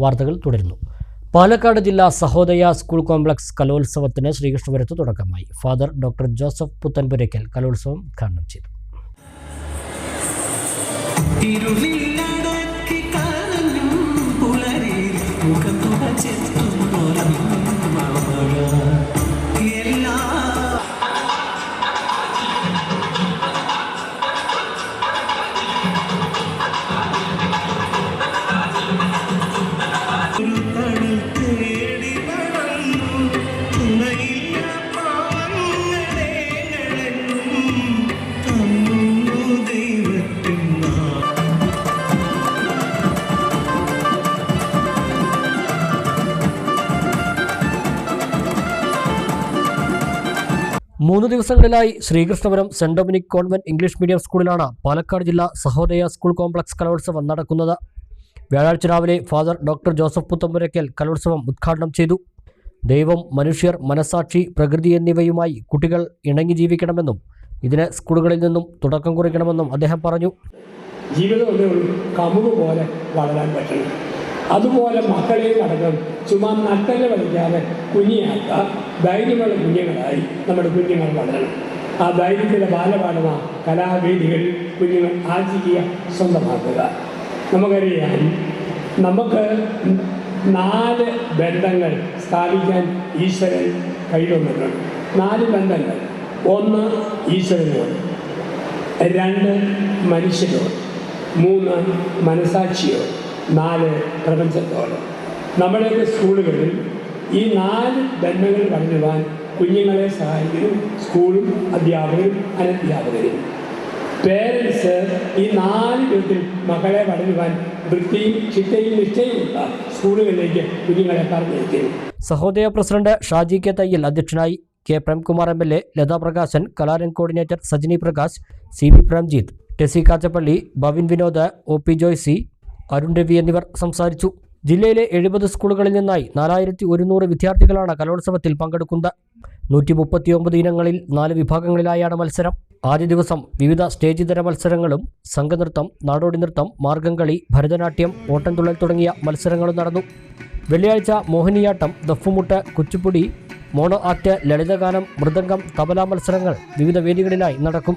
വാർത്തകൾ തുടരുന്നു. പാലക്കാട് ജില്ലാ സഹോദയ സ്കൂൾ കോംപ്ലക്സ് കലോത്സവത്തിന് ശ്രീകൃഷ്ണപുരത്ത് തുടക്കമായി. ഫാദർ ഡോക്ടർ ജോസഫ് പുത്തൻപുരയ്ക്കൽ കലോത്സവം ഉദ്ഘാടനം ചെയ്തു. മുഖം മൂന്ന് ദിവസങ്ങളിലായി Sreekrishnapuram saint Dominic convent English medium സ്കൂളിലാണ് പാലക്കാട് ജില്ലാ സഹോദയ സ്കൂൾ കോംപ്ലക്സ് കലോത്സവം നടക്കുന്നത്. വ്യാഴാഴ്ച രാവിലെ ഫാദർ ഡോക്ടർ ജോസഫ് പുത്തമ്പുരയ്ക്കൽ കലോത്സവം ഉദ്ഘാടനം ചെയ്തു. ദൈവം മനുഷ്യർ മനസാക്ഷി പ്രകൃതി എന്നിവയുമായി കുട്ടികൾ ഇണങ്ങി ജീവിക്കണമെന്നും ഇതിന് സ്കൂളുകളിൽ നിന്നും തുടക്കം കുറിക്കണമെന്നും അദ്ദേഹം പറഞ്ഞു. ജീവിതം കമുക് പോലെ വളരാൻ പറ്റണം അതുപോലെ മക്കളെയും അടക്കം ചുമ്മാ നട്ടൽ വലിക്കാതെ കുഞ്ഞിയാക്കുക. ധൈര്യമുള്ള കുഞ്ഞുങ്ങളായി നമ്മുടെ കുഞ്ഞുങ്ങൾ വളരണം. ആ ധൈര്യത്തിന്റെ ബാലപാഠമ കലാവേദികൾ കുഞ്ഞുങ്ങൾ ആചരിക്കുക സ്വന്തമാക്കുക. നമുക്കറിയാം നമുക്ക് നാല് ബന്ധങ്ങൾ സ്ഥാപിക്കാൻ ഈശ്വരൻ കഴിവുന്നുണ്ട് നാല് ബന്ധങ്ങൾ. ഒന്ന് ഈശ്വരനോട് രണ്ട് മനുഷ്യരോട് മൂന്ന് മനസാക്ഷിയോട് നാല് പ്രപഞ്ചത്തോട്. നമ്മുടെയൊക്കെ സ്കൂളുകളിൽ ഈ നാല് ബന്ധങ്ങൾ വളരുവാൻ കുഞ്ഞുങ്ങളെ സഹായിക്കുന്നു. സ്കൂളും അധ്യാപകരും അനധ്യാപകരും പേരൻസ് ഈ നാല് വിധത്തിൽ മക്കളെ വളരുവാൻ വൃത്തിയും ചിട്ടയും നിശ്ചയമുള്ള സ്കൂളുകളിലേക്ക് കുഞ്ഞുങ്ങളെ പറഞ്ഞയക്കുന്നു. സഹോദയ പ്രസിഡന്റ് ഷാജി കെ തയ്യൽ അധ്യക്ഷനായി K Premkumar M L A Latha Prakashan കലാരൻ coordinator Sajini Prakash C V Premjith Tessy Kachappilly Bhavin Vinod O P Joycy Arun Ravi എന്നിവർ സംസാരിച്ചു. ജില്ലയിലെ എഴുപത് സ്കൂളുകളിൽ നിന്നായി നാലായിരത്തി ഒരുന്നൂറ് വിദ്യാർത്ഥികളാണ് കലോത്സവത്തിൽ പങ്കെടുക്കുന്നത്. നൂറ്റി മുപ്പത്തിയൊമ്പത് ഇനങ്ങളിൽ നാല് വിഭാഗങ്ങളിലായാണ് മത്സരം. ആദ്യ ദിവസം വിവിധ സ്റ്റേജ് തര മത്സരങ്ങളും സംഘനൃത്തം നാടോടി നൃത്തം മാർഗംകളി ഭരതനാട്യം ഓട്ടംതുള്ളൽ തുടങ്ങിയ മത്സരങ്ങളും നടന്നു. വെള്ളിയാഴ്ച മോഹിനിയാട്ടം ദഫുമുട്ട് കുച്ചുപ്പുടി മോണോ ആക്ട് ലളിതഗാനം മൃദംഗം തബല മത്സരങ്ങൾ വിവിധ വേദികളിലായി നടക്കും.